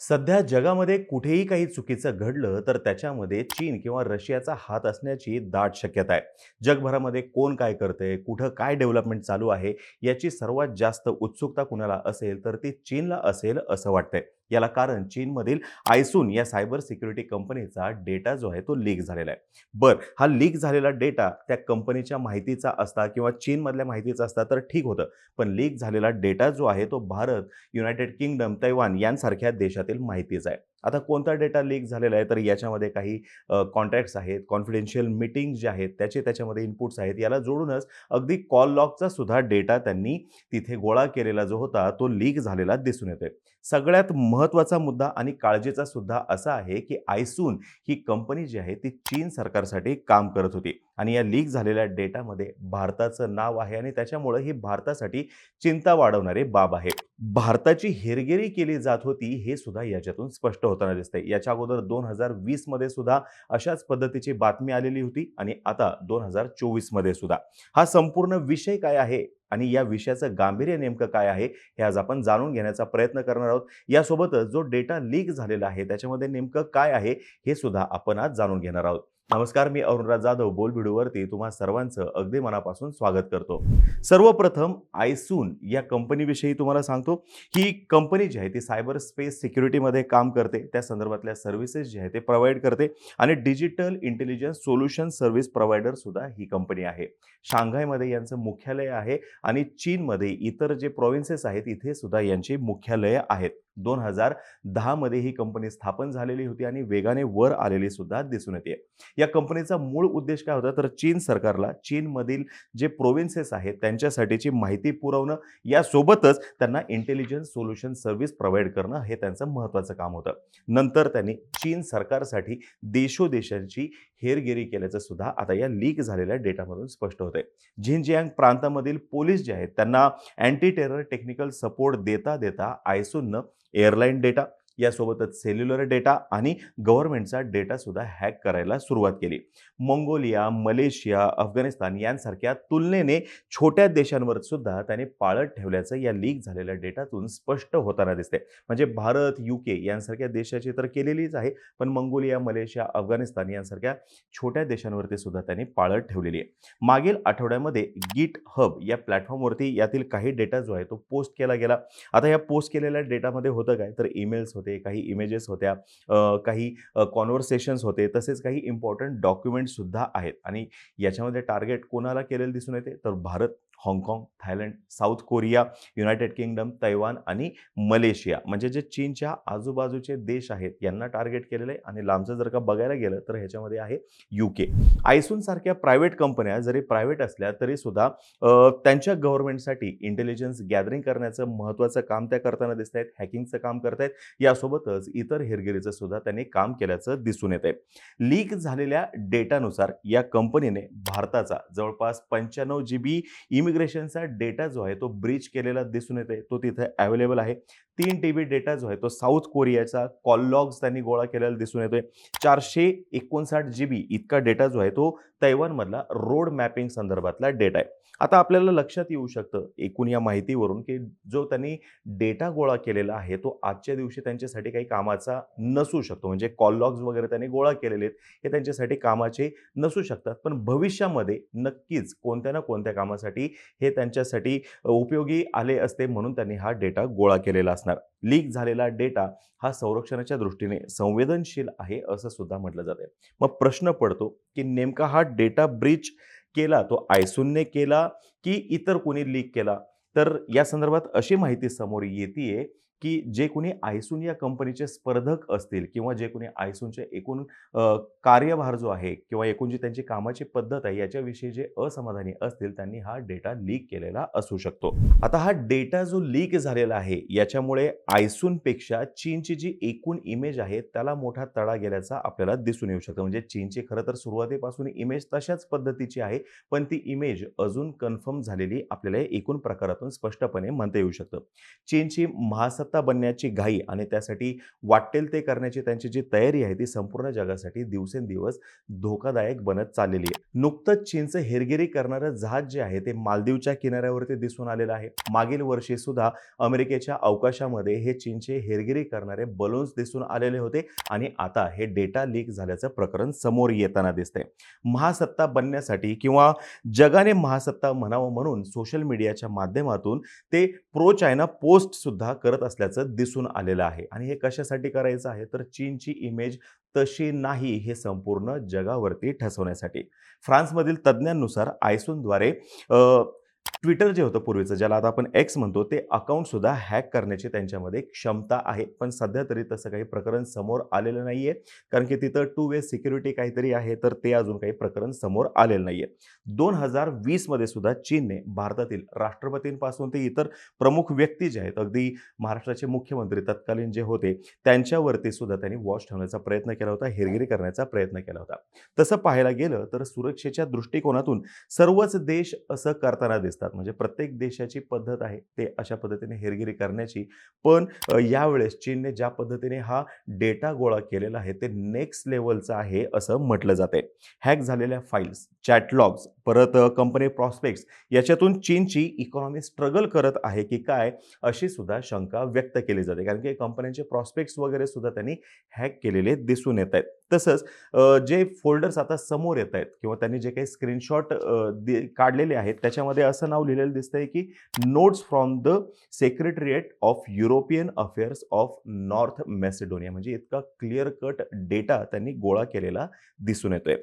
सध्या जगामध्ये कुठेही काही चुकीचं घडलं तर त्याच्यामध्ये चीन किंवा रशियाचा हात असण्याची दाट शक्यता आहे. जगभरामध्ये कोण काय करते कुठं काय डेव्हलपमेंट चालू आहे याची सर्वात जास्त उत्सुकता कुणाला असेल तर ती चीनला असेल असं वाटतंय. याला कारण चीनमधील आयसून या सायबर सिक्युरिटी कंपनीचा डेटा जो आहे तो लीक झालेला आहे. बर हा लीक झालेला डेटा त्या कंपनीच्या माहितीचा असता किंवा चीनमधल्या माहितीचा असता तर ठीक होतं. पण लीक झालेला डेटा जो आहे तो भारत युनायटेड किंगडम तैवान यांसारख्या देशातील माहितीचा आहे. आता कोणता डेटा लीक झालेला आहे तर याच्यामध्ये काही कॉन्टॅक्ट्स आहेत कॉन्फिडेन्शियल मीटिंग जे आहेत त्याचे त्याच्यामध्ये इनपुट्स आहेत. याला जोडूनच अगदी कॉल लॉकचा सुद्धा डेटा त्यांनी तिथे गोळा केलेला जो होता तो लीक झालेला दिसून येतोय. सगळ्यात महत्त्वाचा मुद्दा आणि काळजीचा सुद्धा असा आहे की आयसून ही कंपनी जी आहे ती चीन सरकारसाठी काम करत होती. आणि या लीक झालेल्या डेटामध्ये भारताचं नाव आहे आणि त्याच्यामुळं ही भारतासाठी चिंता वाढवणारी बाब आहे भारताची हेरगिरी केली जात होती हे सुद्धा याच्यातून स्पष्ट होताना दिसते याच्या अगोदर दोन हजार वीसमध्ये सुद्धा अशाच पद्धतीची बातमी आलेली होती आणि आता दोन हजार चोवीसमध्ये सुद्धा. हा संपूर्ण विषय काय आहे आणि या विषयाचं गांभीर्य नेमकं काय आहे हे आज आपण जाणून घेण्याचा प्रयत्न करणार आहोत. यासोबतच जो डेटा लीक झालेला आहे त्याच्यामध्ये नेमकं काय आहे हे सुद्धा आपण आज जाणून घेणार आहोत. नमस्कार मी अरुणराज जाधव बोल व्हिडिओवरती तुम्हा सर्वांचं अगदी मनापासून स्वागत करतो. सर्वप्रथम आयसून या कंपनीविषयी तुम्हाला सांगतो ही कंपनी जी आहे ती सायबर स्पेस सिक्युरिटीमध्ये काम करते. त्या संदर्भातल्या सर्व्हिसेस जे आहे ते प्रोव्हाइड करते आणि digital intelligence solution service provider सुद्धा ही कंपनी आहे. शांघायमध्ये यांचं मुख्यालय आहे आणि चीनमध्ये इतर जे प्रोव्हिन्सेस आहेत इथे सुद्धा यांची मुख्यालयं आहेत. दोन हजार दहामध्ये ही कंपनी स्थापन झालेली होती आणि वेगाने वर आलेली सुद्धा दिसून येते. या कंपनीचा मूळ उद्देश काय होता? तर चीन सरकारला चीनमधील जे प्रोव्हिन्सेस आहेत त्यांच्यासाठीची माहिती पुरवणं यासोबतच त्यांना इंटेलिजन्स सोल्युशन सर्व्हिस प्रोव्हाइड करणं हे त्यांचं महत्त्वाचं काम होतं. नंतर त्यांनी चीन सरकारसाठी देशोदेशांची हेरगिरी केल्याचं सुद्धा आता या लीक झालेल्या डेटामधून स्पष्ट होते झिनजियांग प्रांतामधील पोलीस जे आहेत त्यांना अँटी टेरर टेक्निकल सपोर्ट देता देता आयसूननं एअरलाईन डेटा यासोबतच सेल्युलर डेटा आणि गव्हर्नमेंटचा डेटासुद्धा हॅक करायला सुरुवात केली. मंगोलिया मलेशिया अफगाणिस्तान यांसारख्या तुलनेने छोट्या देशांवर सुद्धा त्याने पाळत ठेवल्याचं या लीक झालेल्या डेटातून स्पष्ट होताना दिसते म्हणजे भारत युके यांसारख्या देशाची तर केलेलीच आहे पण मंगोलिया मलेशिया अफगाणिस्तान यांसारख्या छोट्या देशांवरती सुद्धा त्यांनी पाळत ठेवलेली आहे. मागील आठवड्यामध्ये गिट हब या प्लॅटफॉर्मवरती यातील काही डेटा जो आहे तो पोस्ट केला गेला. आता या पोस्ट केलेल्या डेटामध्ये होतं काय? तर ईमेल्स होते काही इमेजेस होत्या काही कॉन्व्हर्सेशन्स होते तसेच काही इम्पॉर्टंट डॉक्युमेंट्ससुद्धा आहेत. आणि याच्यामध्ये टार्गेट कोणाला केलेलं दिसून येते? तर भारत हाँगकाँग Thailand South Korea United Kingdom Taiwan आणि मलेशिया म्हणजे जे चीनच्या आजूबाजूचे देश आहेत यांना टार्गेट केलेलं आहे आणि लांबचं जर का बघायला गेलं तर ह्याच्यामध्ये आहे युके आयसून सारख्या प्रायव्हेट कंपन्या जरी प्रायव्हेट असल्या तरी सुद्धा त्यांच्या गव्हर्नमेंटसाठी इंटेलिजन्स गॅदरिंग करण्याचं महत्त्वाचं काम त्या करताना दिसत आहेत हॅकिंगचं काम करतायत यासोबतच इतर हेरगिरीचं सुद्धा त्यांनी काम केल्याचं दिसून येत आहे लीक झालेल्या डेटानुसार या कंपनीने भारताचा जवळपास पंच्याण्णव जी बी इमिग्रेशनचा डेटा जो आहे तो ब्रीच केलेला दिसून येते तो तिथे अवेलेबल आहे. तीन टी बी डेटा जो आहे तो साऊथ कोरियाचा कॉललॉग्स त्यांनी गोळा केलेला दिसून येतोय. चारशे एकोणसाठ जी बी इतका डेटा जो आहे तो तैवानमधला रोड मॅपिंग संदर्भातला डेटा आहे. आता आपल्याला लक्षात येऊ शकतं एकूण या माहितीवरून की जो त्यांनी डेटा गोळा केलेला आहे तो आजच्या दिवशी त्यांच्यासाठी काही कामाचा नसू शकतो. म्हणजे कॉल लॉग्स वगैरे त्यांनी गोळा केलेले आहेत हे त्यांच्यासाठी कामाचे नसू शकतात. पण भविष्यामध्ये नक्कीच कोणत्या ना कोणत्या कामासाठी हे त्यांच्यासाठी उपयोगी आले असते म्हणून त्यांनी हा डेटा गोळा केलेला असणार. लीक झालेला डेटा हा संरक्षणाच्या दृष्टीने संवेदनशील आहे असं सुद्धा म्हटलं जाते मग प्रश्न पडतो की नेमका हा डेटा ब्रीच केला तो आयसूनने केला की इतर कोणी लीक केला. तर या संदर्भात अशी माहिती समोर येते की जे कोणी आयसून या कंपनीचे स्पर्धक असतील किंवा जे कोणी आयसूनचे एकूण कार्यभार जो आहे किंवा एकूण जी त्यांची कामाची पद्धत आहे याच्याविषयी जे असमाधानी असतील त्यांनी हा डेटा लीक केलेला असू शकतो. आता हा डेटा जो लीक झालेला आहे याच्यामुळे आयसूनपेक्षा चीनची जी एकूण इमेज आहे त्याला मोठा तडा गेल्याचा आपल्याला दिसून येऊ शकतो. म्हणजे चीनची खरं तर सुरुवातीपासून इमेज तशाच पद्धतीची आहे पण ती इमेज अजून कन्फर्म झालेली आपल्याला एकूण प्रकारातून स्पष्टपणे म्हणता येऊ शकतं. चीनची महासत्ता सत्ता बनण्याची घाई आणि त्यासाठी वाटेल ते करण्याची त्यांची जी तयारी आहे ती संपूर्ण जगासाठी दिवसेंदिवस धोकादायक बनत चाललेली आहे. नुकतंच चीनचं हेरगिरी करणारं जहाज जे आहे ते मालदीवच्या किनाऱ्यावरती दिसून आलेलं आहे. मागील वर्षी सुद्धा अमेरिकेच्या अवकाशामध्ये हे चीनचे हेरगिरी करणारे बलून्स दिसून आलेले होते आणि आता हे डेटा लीक झाल्याचं प्रकरण समोर येताना दिसते महासत्ता बनण्यासाठी किंवा जगाने महासत्ता म्हणावं म्हणून सोशल मीडियाच्या माध्यमातून ते प्रो चायना पोस्ट सुद्धा करत असल्याचं दिसून आलेलं आहे. आणि हे कशासाठी करायचं आहे? तर चीनची इमेज तशी नाही हे संपूर्ण जगावरती ठसवण्यासाठी. फ्रान्समधील तज्ज्ञांनुसार आयसूनद्वारे ट्विटर जे होतं पूर्वीचं ज्याला आता आपण एक्स म्हणतो ते अकाउंटसुद्धा हॅक करण्याची त्यांच्यामध्ये क्षमता आहे. पण सध्या तरी तसं काही प्रकरण समोर आलेलं नाही आहे कारण की तिथं टू वे सिक्युरिटी काहीतरी आहे तर ते अजून काही प्रकरण समोर आलेलं नाही आहे दोन हजार वीसमध्ये सुद्धा चीनने भारतातील राष्ट्रपतींपासून ते इतर प्रमुख व्यक्ती जे आहेत अगदी महाराष्ट्राचे मुख्यमंत्री तत्कालीन जे होते त्यांच्यावरती सुद्धा त्यांनी वॉच ठेवण्याचा प्रयत्न केला होता हेरगिरी करण्याचा प्रयत्न केला होता. तसं पाहायला गेलं तर सुरक्षेच्या दृष्टिकोनातून सर्वच देश असं करताना दिसतात. म्हणजे प्रत्येक देशाची पद्धत आहे ते अशा पद्धतीने हेरगिरी करण्याची. पण यावेळेस चीनने ज्या पद्धतीने हा डेटा गोळा केलेला आहे ते नेक्स्ट लेवलचं आहे असं म्हटलं जाते हॅक झालेल्या फाईल्स चॅटलॉग्स परत कंपनी प्रॉस्पेक्ट्स याच्यातून चीनची इकॉनॉमी स्ट्रगल करत आहे की काय अशी सुद्धा शंका व्यक्त केली जाते. कारण की कंपन्यांचे प्रॉस्पेक्ट्स वगैरे सुद्धा त्यांनी हॅक केलेले दिसून येत आहेत. तसंच जे फोल्डर्स आता समोर येत आहेत किंवा त्यांनी जे काही स्क्रीनशॉट काढलेले आहेत त्याच्यामध्ये असं नाव लिहिलेलं दिसतंय की notes from the Secretariat of European Affairs of North Macedonia. म्हणजे इतका क्लिअर कट डेटा त्यांनी गोळा केलेला दिसून येतोय.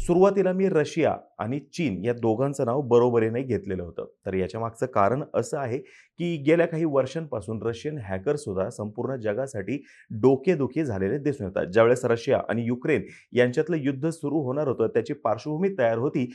सुरुवातीला मी रशिया आणि चीन या दोघांचं नाव बरोबरीने घेतलेलं होतं. तर याच्या मागचं कारण असं आहे की गेल्या काही वर्षांपासून रशियन हॅकर सुद्धा संपूर्ण जगासाठी डोकेदुखी झालेले दिसून येतात. ज्यावेळेस रशिया आणि युक्रेन यांच्यातलं युद्ध सुरू होणार होतं त्याची पार्श्वभूमी तयार होती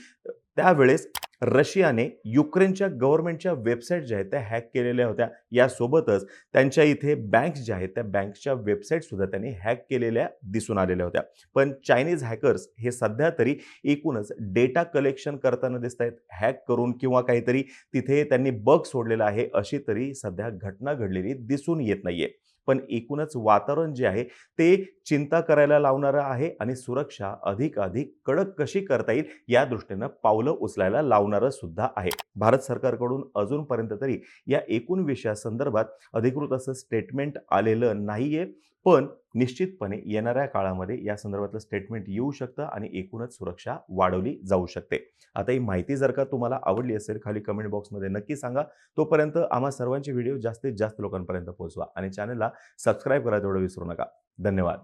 त्यावेळेस रशियाने युक्रेनच्या गव्हर्नमेंटच्या वेबसाईट ज्या आहेत त्या हॅक केलेल्या होत्या. यासोबतच त्यांच्या इथे बँक्स ज्या आहेत त्या बँक्सच्या वेबसाईटसुद्धा त्यांनी हॅक केलेल्या दिसून आलेल्या होत्या. पण चायनीज हॅकर्स हे सध्या तरी एकूणच डेटा कलेक्शन करताना दिसत आहेत. हॅक करून किंवा काहीतरी तिथे त्यांनी बग सोडलेला आहे अशी तरी सध्या घटना घडलेली दिसून येत नाहीये. पण एकूणच वातावरण जे आहे ते चिंता करायला लावणारं आहे आणि सुरक्षा अधिक अधिक कडक कशी करता येईल या दृष्टीनं पावलं उचलायला लावणारं सुद्धा आहे. भारत सरकारकडून अजूनपर्यंत तरी या एकूण विषयासंदर्भात अधिकृत असं स्टेटमेंट आलेलं नाही आहे पण निश्चितपणे येणाऱ्या काळामध्ये या संदर्भातलं स्टेटमेंट येऊ शकतं आणि एकूणच सुरक्षा वाढवली जाऊ शकते. आता ही माहिती जर का तुम्हाला आवडली असेल खाली कमेंट बॉक्समध्ये नक्की सांगा. तोपर्यंत आम्हा सर्वांचे व्हिडिओ जास्तीत जास्त लोकांपर्यंत पोहोचवा आणि चॅनलला सबस्क्राईब करा तेवढं विसरू नका. धन्यवाद.